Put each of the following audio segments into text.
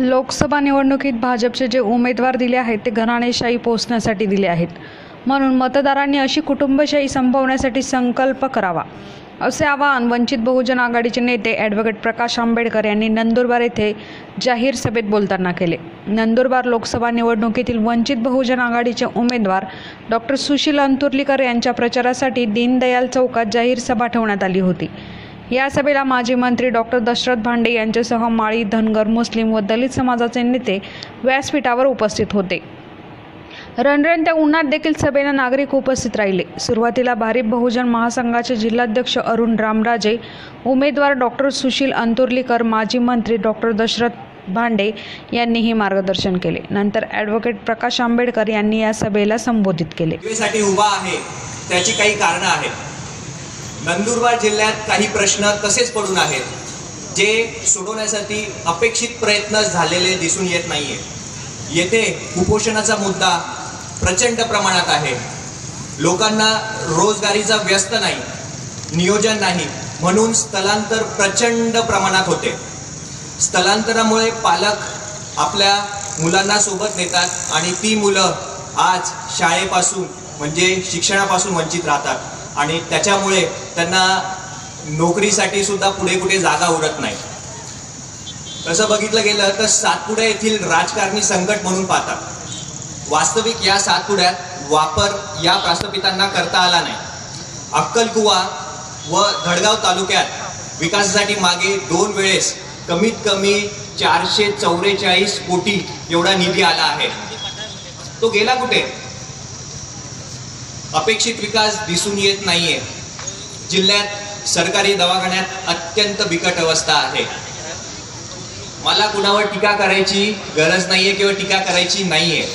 लोकसभा निवडणुकीत भाजपचे जे उमेदवार दिले आहेत ते घराणेशाही पोचण्यासाठी दिले आहेत. म्हणून मतदारांनी अशी कुटुंबशाही संपवण्यासाठी संकल्प करावा असे आवाहन वंचित बहुजन आघाडीचे नेते ॲडव्होकेट प्रकाश आंबेडकर यांनी नंदुरबार येथे जाहीर सभेत बोलताना केले. नंदुरबार लोकसभा निवडणुकीतील वंचित बहुजन आघाडीचे उमेदवार डॉक्टर सुशील अंतुर्लीकर यांच्या प्रचारासाठी दीनदयाल चौकात जाहीर सभा ठेवण्यात आली होती. या सभेला माजी मंत्री डॉक्टर दशरथ भांडे यांच्यासह माळी धनगर मुस्लिम व दलित समाजाचे नेते व्यासपीठावर उपस्थित होते. रणरणत्या उन्हात देखील सभेला नागरिक उपस्थित राहिले. सुरुवातीला भारिप बहुजन महासंघाचे जिल्हाध्यक्ष अरुण रामराजे उमेदवार डॉक्टर सुशील अंतुर्लीकर माजी मंत्री डॉक्टर दशरथ भांडे यांनीही मार्गदर्शन केले. नंतर ॲडव्होकेट प्रकाश आंबेडकर यांनी या सभेला संबोधित केले. उभा आहे त्याची काही कारणं आहेत. नंदुरबार जिल्ह्यात काही प्रश्न तसेच पडून आहेत जे सोडवण्यासाठी अपेक्षित प्रयत्न झालेले दिसून येत नाहीये. येथे कुपोषणाचा मुद्दा प्रचंड प्रमाणात आहे. लोकांना रोजगारीचा व्यस्त नाही नियोजन नाही म्हणून स्थलांतर प्रचंड प्रमाणात होते. स्थलांतरामुळे पालक आपल्या मुलांना सोबत नेतात आणि ती मुलं आज शाळेपासून म्हणजे शिक्षणापासून वंचित राहतात. आणि त्याच्यामुळे त्यांना नोकरीसाठी सुद्धा पुढे कुठे जागा उरत नाही. तसं बघितलं गेलं तर सातपुडा येथील राजकारणी संकट म्हणून पाहतात. वास्तविक या सातपुड्यात वापर या प्रास्तपितांना करता आला नाही. अक्कलकुवा व धडगाव तालुक्यात विकासासाठी मागे दोन वेळेस कमीत कमी चारशे चौवेचाळीस कोटी एवढा निधी आला आहे. तो गेला कुठे? अपेक्षित विकास दिसून येत नाहीये. जिल्ह्यात सरकारी दवाखान्यात अत्यंत बिकट अवस्था आहे. मला कुणावर टीका करायची गरज नाहीये किंवा टीका करायची नाहीये.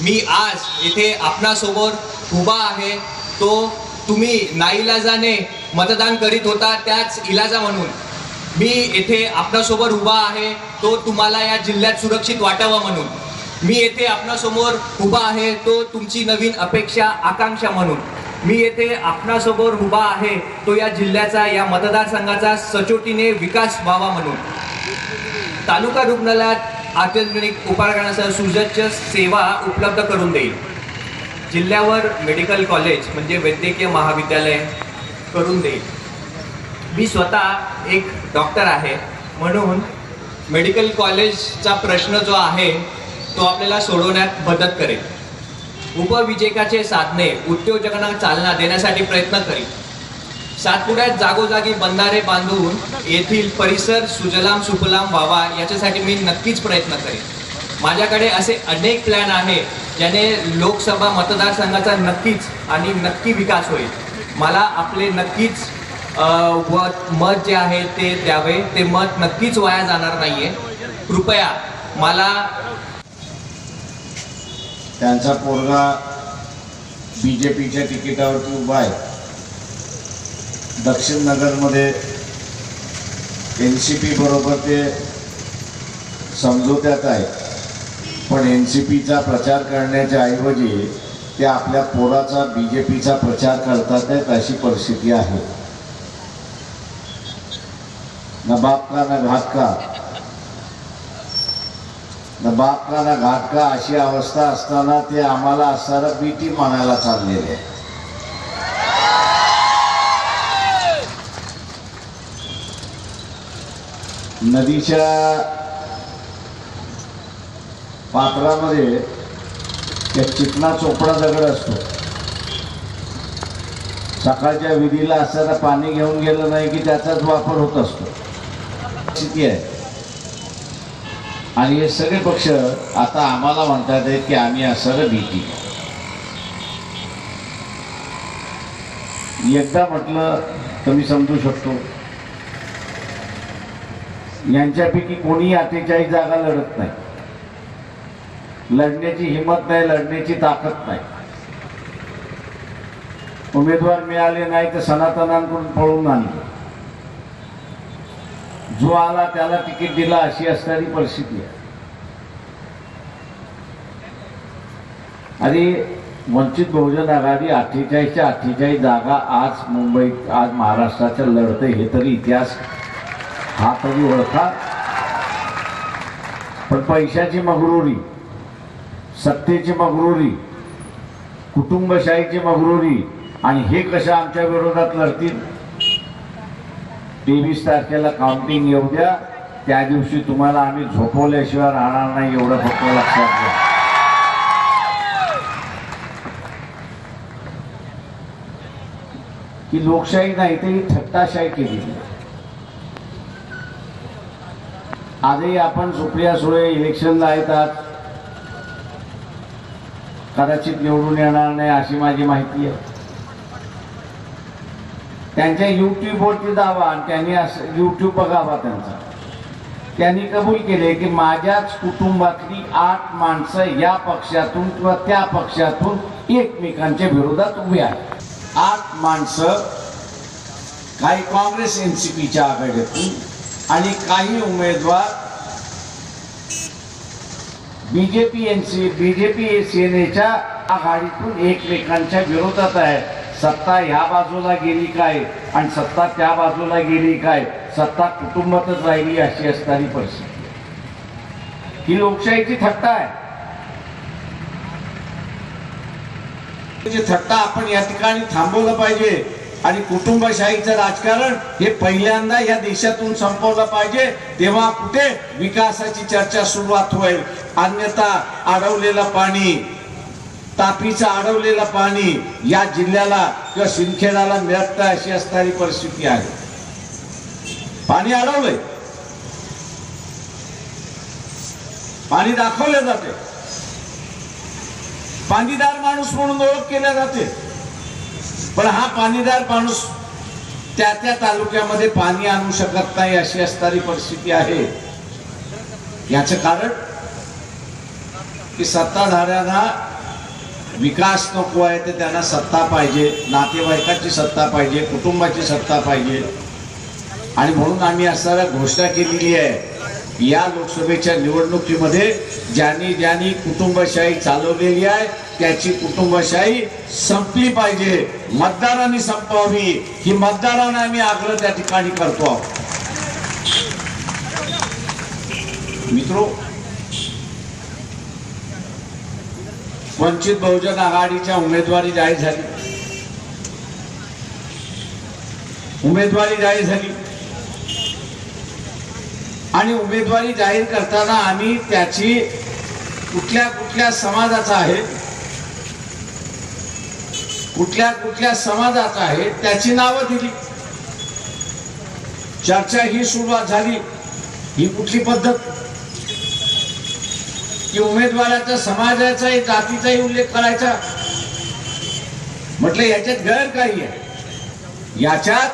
मी आज इथे आपणासोबत उभा आहे. तो तुम्ही नाईलाजाने मतदान करीत होता त्याच इलाजा म्हणून. मी येथे आपणासोबत उभा आहे. तो तुम्हाला या जिल्ह्यात सुरक्षित वाटावा म्हणून. मी येथे आपणासमोर उभा आहे तो तुमची नवीन अपेक्षा आकांक्षा म्हणून. मी येथे आपणासमोर उभा आहे तो या जिल्ह्याचा या मतदारसंघाचा सचोटीने विकास व्हावा म्हणून. तालुका रुग्णालयात आत्याधुनिक उपकरणासह सुसज्ज सेवा उपलब्ध करून देईल. जिल्ह्यावर मेडिकल कॉलेज म्हणजे वैद्यकीय महाविद्यालय करून देईल. मी स्वतः एक डॉक्टर आहे म्हणून मेडिकल कॉलेजचा प्रश्न जो आहे तो आपल्याला सोडवण्यात मदत करेल. उपविजेकाचे साधने उद्योजकांना चालना देण्यासाठी प्रयत्न करील सातपुड्यात जागोजागी बंधारे बांधून येथील परिसर सुजलाम सुफलाम व्हावा याच्यासाठी मी नक्कीच प्रयत्न करेन. माझ्याकडे असे अनेक प्लॅन आहे ज्याने लोकसभा मतदारसंघाचा नक्कीच आणि नक्की विकास होईल. मला आपले नक्कीच व मत जे आहे ते द्यावे ते मत नक्कीच वाया जाणार नाही आहे कृपया मला त्यांचा पोरगा बी जे पीच्या तिकिटावरती उभा आहे. दक्षिण नगरमध्ये एन सी पी बरोबर ते समजोत्यात आहे. पण एन सी पीचा प्रचार करण्याच्या ऐवजी ते आपल्या पोराचा बी जे पीचा प्रचार करतात आहेत अशी परिस्थिती आहे. न बाप का न घात का? न बाप अशी अवस्था असताना ते आम्हाला असणारं बीटी म्हणायला चाललेले. आहे. नदीच्या पात्रामध्ये एक चिकना चोपडा दगड असतो. सकाळच्या विधीला असताना पाणी घेऊन गेलं नाही की त्याचाच वापर होत असतो. स्थिती आहे. आणि हे सगळे पक्ष आता आम्हाला म्हणतात आहेत की आम्ही असं भीती. एकदा म्हटलं तर मी समजू शकतो. यांच्यापैकी कोणी अठ्ठेचाळीस जागा लढत नाही. लढण्याची हिंमत नाही लढण्याची ताकद नाही. उमेदवार मिळाले नाही तर सनातनांकडून पळून आणलं. जो आला त्याला तिकीट दिला अशी असणारी परिस्थिती आहे. आणि वंचित बहुजन आघाडी अठ्ठेचाळीसच्या अठ्ठेचाळीस जागा आज मुंबईत आज महाराष्ट्राच्या लढते हे तरी इतिहास हा तरी ओळखा. पण पैशाची मगरुरी सत्तेची मगरुरी कुटुंबशाहीची मगरुरी आणि हे कशा आमच्या विरोधात लढतील? तेवीस तारखेला काउंटिंग येऊ द्या. त्या दिवशी तुम्हाला आम्ही झोपवल्याशिवाय राहणार नाही एवढं फक्त लक्षात घ्या. की लोकशाही नाही तर ही थट्टाशाही केली आजही आपण सुप्रिया सुळे इलेक्शनला येतात. कदाचित निवडून येणार नाही अशी माझी माहिती आहे. त्यांच्या युट्यूबवरती दावा आणि त्यांनी असं युट्यूब बघावा त्यांचा. त्यांनी कबूल केले की माझ्याच कुटुंबातली आठ माणसं या पक्षातून किंवा त्या पक्षातून एकमेकांच्या विरोधात उभी आहेत. आठ माणसं काही काँग्रेस एन सी पीच्या आघाडीतून आणि काही उमेदवार बीजेपी एन सी बीजेपी सेनेच्या आघाडीतून एकमेकांच्या विरोधात आहेत. सत्ता ह्या बाजूला गेली काय? आणि सत्ता त्या बाजूला गेली काय? सत्ता कुटुंबातच राहिली अशी असणारी परिस्थिती. ही लोकशाहीची थट्टा आहे. थट्टा आपण या ठिकाणी थांबवलं पाहिजे आणि कुटुंबशाहीचं राजकारण हे पहिल्यांदा या देशातून संपवलं पाहिजे तेव्हा कुठे विकासाची चर्चा सुरुवात होईल. अन्यथा अडवलेलं पाणी तापीचं अडवलेलं पाणी या जिल्ह्याला किंवा सिंदखेडाला मिळत नाही अशी असणारी परिस्थिती आहे. पाणी अडवलंय. पाणी दाखवले जाते. पाणीदार माणूस म्हणून ओळख केल्या जाते. पण हा पाणीदार माणूस त्या त्या तालुक्यामध्ये पाणी आणू शकत नाही अशी असणारी परिस्थिती आहे. याच कारण की सत्ताधाऱ्यांना विकास नको आहे तर त्यांना सत्ता पाहिजे नातेवाईकाची सत्ता पाहिजे कुटुंबाची सत्ता पाहिजे. आणि म्हणून आम्ही असणारा घोषणा केलेली आहे या लोकसभेच्या निवडणुकीमध्ये ज्यांनी ज्यांनी कुटुंबशाही चालवलेली आहे त्याची कुटुंबशाही संपली पाहिजे. मतदारांनी संपवावी. ही मतदारांना आम्ही आग्रह त्या ठिकाणी करतो आहोत. मित्रो वंचित बहुजन आघाडीच्या उमेदवारी जाहीर झाली. उमेदवारी जाहीर झाली. आणि उमेदवारी जाहीर करताना आम्ही त्याची कुठल्या कुठल्या समाजाचा आहे कुठल्या कुठल्या समाजाचा आहे त्याची नावं दिली. चर्चा ही सुरुवात झाली. ही कुठली पद्धत? की उमेदवाराच्या समाजाचाही जातीचाही उल्लेख करायचा. म्हटलं याच्यात गैर काही आहे याच्यात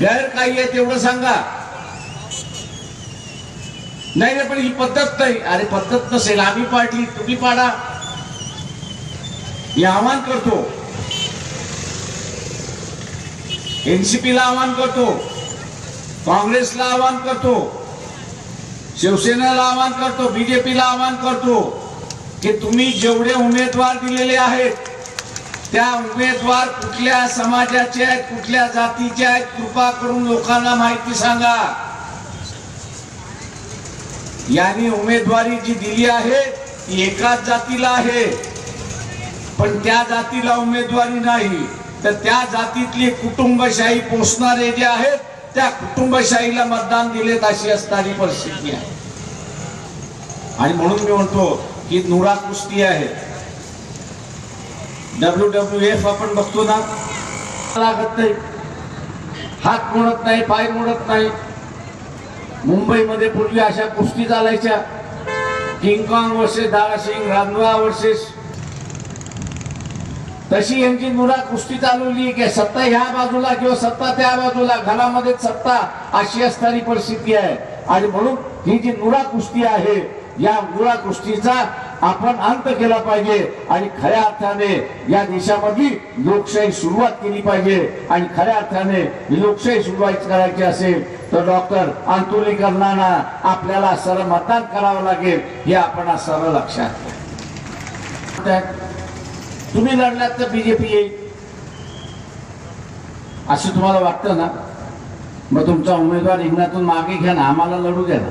गैर काही आहे तेवढं सांगा. नाही नाही पण ही पद्धत नाही. अरे पद्धत नसेल आम्ही पाडली तुम्ही पाडा. मी आव्हान करतो. एनसीपीला आव्हान करतो. काँग्रेसला आव्हान करतो. शिवसेनेला आवाहन करतो बीजेपीला आवाहन करतो की तुम्ही जेवढे उमेदवार दिलेले आहेत त्या उमेदवार कुठल्या समाजाचे आहेत कुठल्या जातीचे आहेत कृपा करून लोकांना माहिती सांगा. यांनी उमेदवारी जी दिली आहे ती एकाच जातीला आहे. पण त्या जातीला उमेदवारी नाही. तर त्या जातीतली कुटुंबशाही पोसणारे जे आहेत त्या कुटुंबशाहीला मतदान दिलेत अशी असणारी परिस्थिती आहे. आणि म्हणून मी म्हणतो की नुरा कुस्ती आहे. डब्ल्यू डब्ल्यू एफ आपण बघतो ना लागत नाही. हात मोडत नाही पाय मोडत नाही. मुंबईमध्ये पूर्वी अशा कुस्ती चालायच्या. King Kong versus Dara Singh Randhawa versus तशी यांची नुरा कुस्ती चालवली की सत्ता ह्या बाजूला किंवा सत्ता त्या बाजूला घरामध्ये सत्ता अशी असणारी परिस्थिती आहे. आणि म्हणून ही जी नुरा कुस्ती आहे या नुरा कुस्तीचा आपण अंत केला पाहिजे. आणि खऱ्या अर्थाने या देशामधली लोकशाही सुरुवात केली पाहिजे. आणि खऱ्या अर्थाने ही लोकशाही सुरुवात करायची असेल तर डॉक्टर अंतुलीकरणाना आपल्याला सरळ मतदान करावं लागेल हे आपण सरळ लक्षात घ्या. तुम्ही लढलात तर बीजेपी येईल. असं तुम्हाला वाटतं ना? मग तुमचा उमेदवार रिंगणातून मागे घ्या ना आम्हाला लढू द्या ना.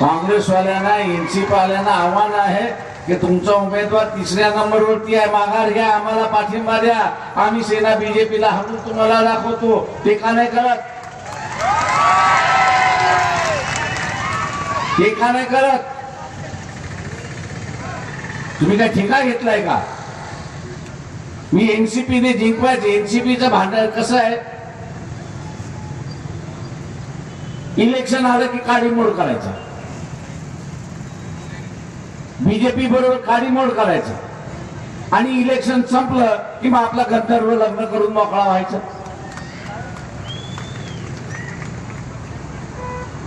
काँग्रेसवाल्यांना एनसीपी वाल्यांना आव्हान आहे की तुमचा उमेदवार तिसऱ्या नंबरवरती आहे. माघार घ्या आम्हाला पाठिंबा द्या. आम्ही सेना बीजेपीला हरून तुम्हाला दाखवतो. ते का नाही करत? ते का नाही करत? तुम्ही काय ठेका घेतलाय का? मी एनसीपीने जिंकवायचे. एनसीपीचं भांडण कसं आहे? इलेक्शन आलं की काडीमोड करायचं. बीजेपी बरोबर काडीमोड करायचं. आणि इलेक्शन संपलं की मग आपला गंधर्व लग्न करून मोकळा व्हायचं.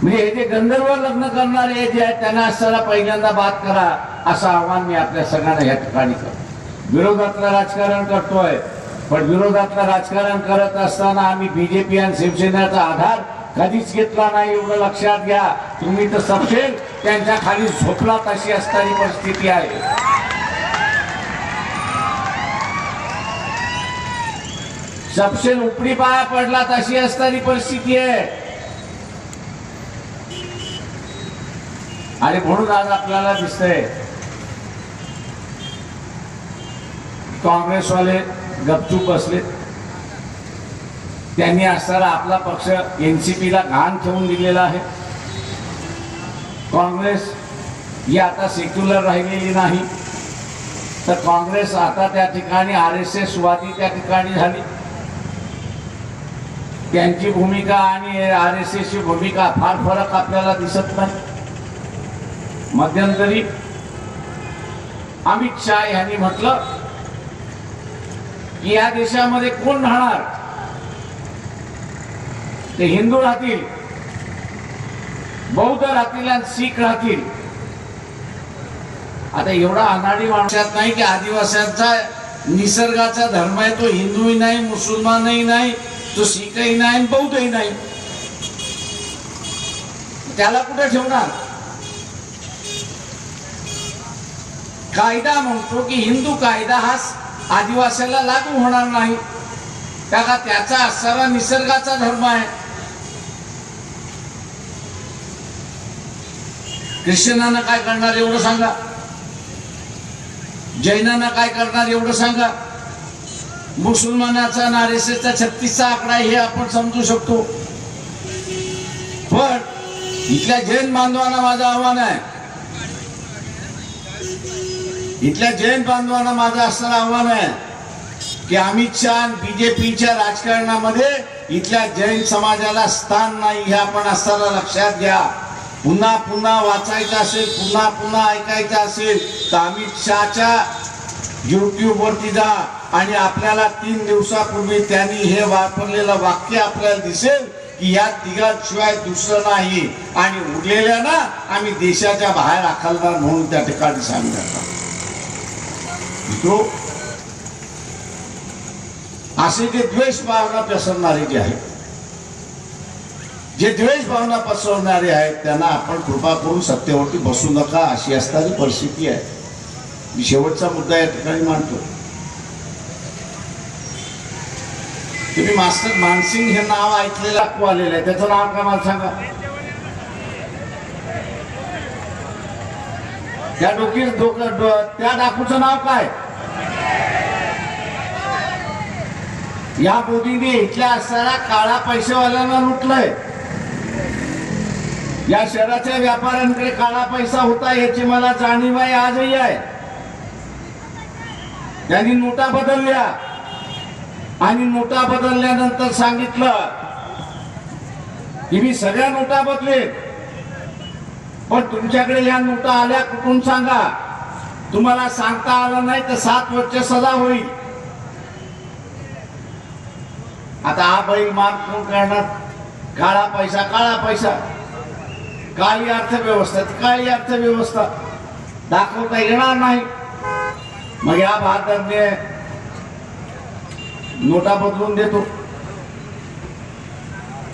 म्हणजे हे जे गंधर्व लग्न करणारे जे आहेत त्यांना असताना पहिल्यांदा बात करा. असं आव्हान मी आपल्या सगळ्यांना या ठिकाणी करतो. विरोधातलं राजकारण करतोय पण विरोधातलं राजकारण करत असताना आम्ही बीजेपी आणि शिवसेनेचा आधार कधीच घेतला नाही एवढं लक्षात घ्या. तुम्ही तर सपशेल त्यांच्या खाली झोपला तशी असणारी परिस्थिती आहे. सपशेल उपडी पाया पडला तशी असणारी परिस्थिती आहे. आणि म्हणून आज आपल्याला दिसतंय काँग्रेसवाले गपचूप बसले. त्यांनी असणारा आपला पक्ष एनसीपीला घाण ठेवून दिलेला आहे. काँग्रेस ही आता सेक्युलर राहिलेली नाही. तर काँग्रेस आता त्या ठिकाणी आर एस एस वादी त्या ठिकाणी झाली. त्यांची भूमिका आणि आर एस एसची भूमिका फार फरक आपल्याला दिसत नाही. मध्यंतरी अमित शाह यांनी म्हटलं की या देशामध्ये कोण राहणार? ते हिंदू राहतील बौद्ध राहतील आणि शीख राहतील. आता एवढा अनाडी माणसात नाही की आदिवासींचा निसर्गाचा धर्म आहे तो हिंदूही नाही मुसलमानही नाही तो शीखही नाही बौद्धही नाही. त्याला कुठे ठेवणार? कायदा म्हणतो की हिंदू कायदा हा आदिवासीला लागू होणार नाही. का त्याचा असणारा निसर्गाचा धर्म आहे. ख्रिश्चनांना काय करणार एवढं सांगा. जैनांना काय करणार एवढं सांगा. मुसलमानाचा नारेसेचा छत्तीसचा आकडा हे आपण समजू शकतो. पण इथल्या जैन बांधवांना माझं आव्हान आहे. इथल्या जैन बांधवांना माझं असणारं आव्हान आहे की अमित शहा बीजेपीच्या राजकारणामध्ये इथल्या जैन समाजाला स्थान नाही हे आपण असताना लक्षात घ्या. पुन्हा पुन्हा वाचायचं असेल पुन्हा पुन्हा ऐकायचं असेल तर अमित शहाच्या युट्यूबवरती जा आणि आपल्याला तीन दिवसापूर्वी त्यांनी हे वापरलेलं वाक्य आपल्याला दिसेल की या तिघांशिवाय दुसरं नाही. आणि उरलेल्या ना आम्ही देशाच्या बाहेर अखलदार म्हणून त्या ठिकाणी सांगण्यात मित्रो असे जे द्वेष भावना पसरणारे जे आहेत जे द्वेष भावना पसरवणारे आहेत त्यांना आपण कृपा करून सत्तेवरती बसू नका अशी असणारी परिस्थिती आहे. मी शेवटचा मुद्दा या ठिकाणी मांडतो. तुम्ही मास्टर मानसिंग हे नाव ऐकलेलं ऐकू आलेलं आहे. त्याचं नाव काय मला सांगा? त्या डोकी डोकं त्या डाकूचं नाव काय? या मोदीने इथल्या असणाऱ्या काळा पैसेवाल्यांना लुटलंय. या शहराच्या व्यापाऱ्यांकडे काळा पैसा होता याची मला जाणीव आहे आजही आहे. त्यांनी नोटा बदलल्या. आणि नोटा बदलल्यानंतर सांगितलं की मी सगळ्या नोटा बदलेन. पण तुमच्याकडे या नोटा आल्या कुठून सांगा? तुम्हाला सांगता आलं नाही तर सात वर्ष सजा होईल. आता हा बैल मार कोण करणार. काळा पैसा काळा पैसा. काळी अर्थव्यवस्था ती काळी अर्थव्यवस्था. दाखवता येणार नाही. मग या भारताने नोटा बदलून देतो.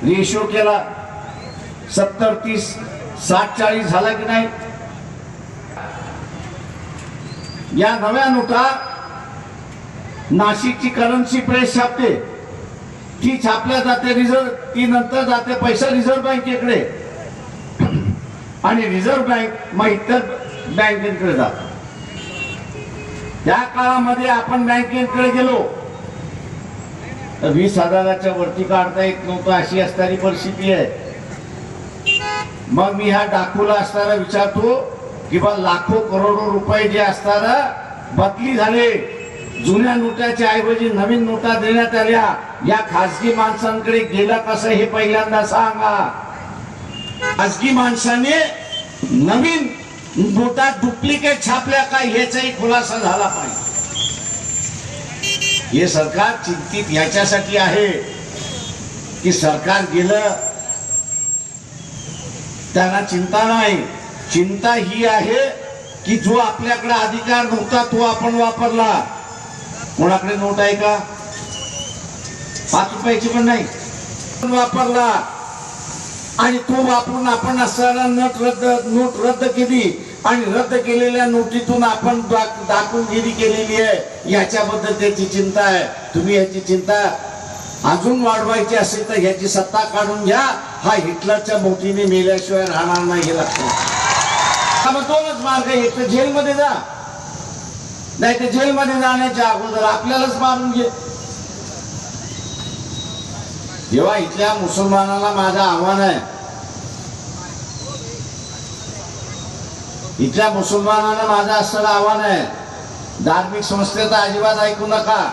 रेशो केला. सत्तर तीस साठ चाळीस झाला की नाही? या नव्या नोटा नाशिकची करन्सी प्रेस छापते. ती छापल्या जाते रिझर्व ती नंतर जाते पैसा रिझर्व्ह बँकेकडे आणि रिझर्व्ह बँक मग इतर बँकेकडे जातात त्या काळामध्ये आपण बँकेकडे गेलो. तर वीस हजाराच्या वरती काढता येत नव्हतं अशी असणारी परिस्थिती आहे. मग मी ह्या डाकूला असताना विचारतो की बा लाखो करोडो रुपये जे असताना बदली झाले. जुन्या नोटाच्या ऐवजी नवीन नोटा देण्यात आल्या. या खासगी माणसांकडे गेला कसं हे पहिल्यांदा सांगा. खासगी माणसाने नवीन नोटा डुप्लिकेट छापल्या का ह्याचाही खुलासा झाला पाहिजे. हे सरकार चिंतित याच्यासाठी आहे की सरकार गेलं त्यांना चिंता नाही. चिंता ही आहे की जो आपल्याकडे अधिकार नव्हता तो आपण वापरला. कोणाकडे नोट आहे का? पाच रुपयाची पण नाही. पण वापरला. आणि तो वापरून आपण असणारा नोट रद्द नोट रद्द केली. आणि रद्द केलेल्या नोटीतून आपण दाख- केलेली आहे. याच्याबद्दल त्याची चिंता आहे. तुम्ही याची चिंता अजून वाढवायची असेल तर ह्याची सत्ता काढून घ्या. हा हिटलरच्या मोठीने मेल्याशिवाय राहणार नाही हे लक्षात दोनच मार्ग एक तर जेलमध्ये जा. नाही ते जेलमध्ये जाण्याच्या अगोदर आपल्यालाच मारून घे. जेव्हा इथल्या मुसलमानाला माझं आव्हान आहे इथल्या मुसलमानाला माझं असं आव्हान आहे धार्मिक संस्थेचं अजिबात ऐकू नका.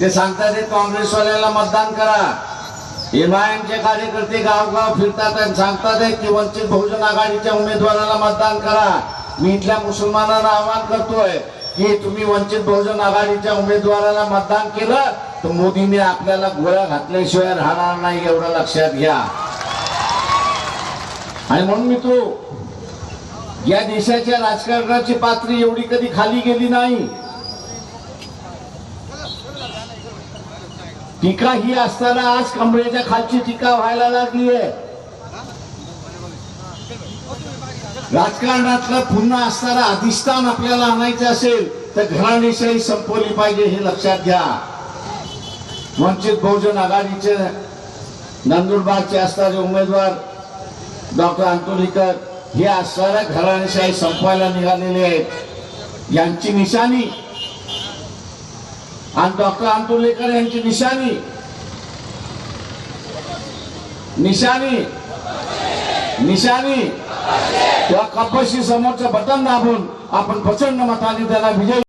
ते सांगतात ते काँग्रेसवाल्याला मतदान करा. एमआयएमचे कार्यकर्ते गावगाव फिरतात आणि सांगतात की वंचित बहुजन आघाडीच्या उमेदवाराला मतदान करा. मी इथल्या मुसलमानांना आवाहन करतोय. की तुम्ही वंचित बहुजन आघाडीच्या उमेदवाराला मतदान केलं तर मोदींनी आपल्याला गोळ्या घातल्याशिवाय राहणार नाही एवढं लक्षात घ्या. आणि म्हणून मी तो या देशाच्या राजकारणाची पातळी एवढी कधी खाली गेली नाही. टीका ही असताना आज कमरेच्या खालची टीका व्हायला लागली आहे राजकारणातलं पुन्हा असणारा अधिष्ठान आपल्याला आणायचं असेल तर घराणेशाही संपवली पाहिजे हे लक्षात घ्या. वंचित बहुजन आघाडीचे नंदुरबारचे असणारे उमेदवार डॉक्टर अंतोलीकर हे असणाऱ्या घराणेशाही संपवायला निघालेले आहेत. यांची निशाणी आणि डॉक्टर अंतुलेकर यांची निशाणी. निशाणी. निशाणी. या कपाशी समोरचं बटन दाबून आपण प्रचंड मताने त्याला विजय